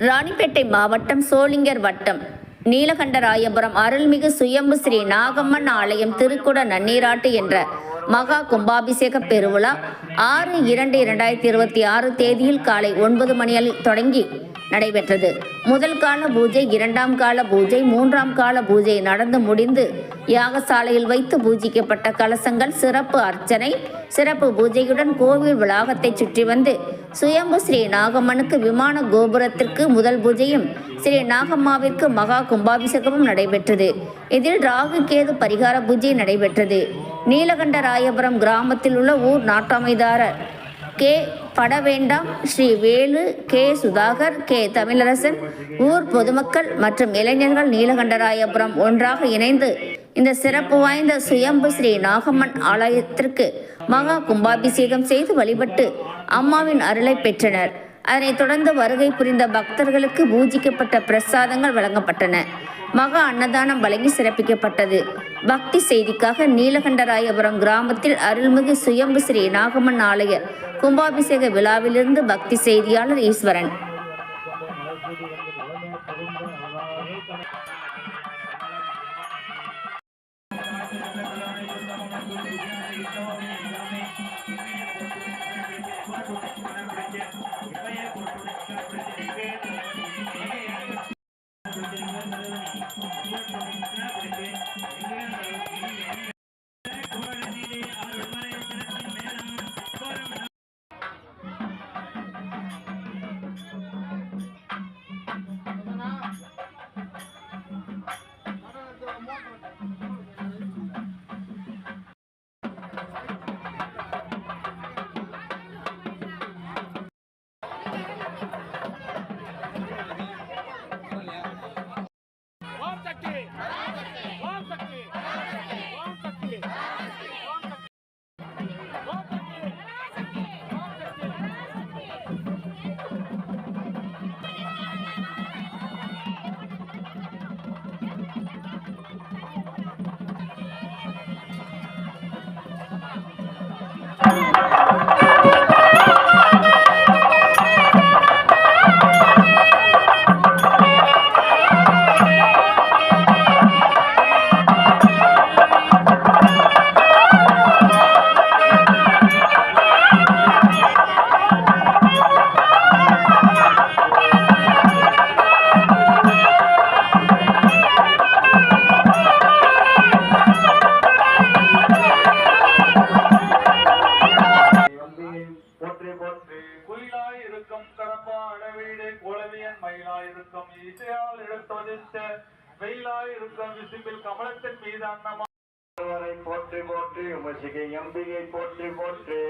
ராணிப்பேட்டை மாவட்டம் சோளிங்கர் வட்டம் நீலகண்டராயபுரம் அருள்மிகு சுயம்பு ஸ்ரீ நாகம்மன் ஆலயம் திருக்குட நன்னீராட்டு என்ற மகா கும்பாபிஷேக பெருவிழா ஆறு இரண்டு இரண்டாயிரத்தி இருபத்தி ஆறு தேதியில் காலை ஒன்பது மணியில் தொடங்கி நடைபெற்றது. முதல் கால பூஜை இரண்டாம் கால பூஜை மூன்றாம் கால பூஜை நடந்து முடிந்து யாகசாலையில் வைத்து பூஜிக்கப்பட்ட கலசங்கள் சிறப்பு அர்ச்சனை சிறப்பு பூஜையுடன் கோவில் வளாகத்தை சுற்றி வந்து சுயம்பு ஸ்ரீ நாகம்மனுக்கு விமான கோபுரத்திற்கு முதல் பூஜையும் ஸ்ரீ நாகம்மாவிற்கு மகா கும்பாபிஷேகமும் நடைபெற்றது. இதில் ராகு கேது பரிகார பூஜை நடைபெற்றது. நீலகண்டராயபுரம் கிராமத்தில் உள்ள ஊர் நாட்டமைதாரர் கே. பட வேண்டாம் ஸ்ரீ வேலு கே. சுதாகர் கே. தமிழரசன் ஊர் பொதுமக்கள் மற்றும் இளைஞர்கள் நீலகண்டராயபுரம் ஒன்றாக இணைந்து இந்த சிறப்பு வாய்ந்த சுயம்பு ஸ்ரீ நாகம்மன் ஆலயத்திற்கு மகா கும்பாபிஷேகம் செய்து வழிபட்டு அம்மாவின் அருளை பெற்றனர். அதனைத் தொடர்ந்து வருகை புரிந்த பக்தர்களுக்கு பூஜிக்கப்பட்ட பிரசாதங்கள் வழங்கப்பட்டன. மகா அன்னதானம் வழங்கி சிறப்பிக்கப்பட்டது. பக்தி செய்திக்காக நீலகண்டராயபுரம் கிராமத்தில் அருள்மிகு சுயம்பு ஸ்ரீ நாகம்மன் ஆலய கும்பாபிஷேக விழாவிலிருந்து பக்தி செய்தியாளர் ஈஸ்வரன். இருக்கும். கடப்பான வீடு குழவியன் மயிலாயிருக்கும். இசையால் எடுத்தொதித்த வெயிலாய் இருக்கும் விசும்பில் கமலத்தின் மீது அன்னமா போற்றி போற்றி உமசிகை எம்பிகை போற்றி போற்றி.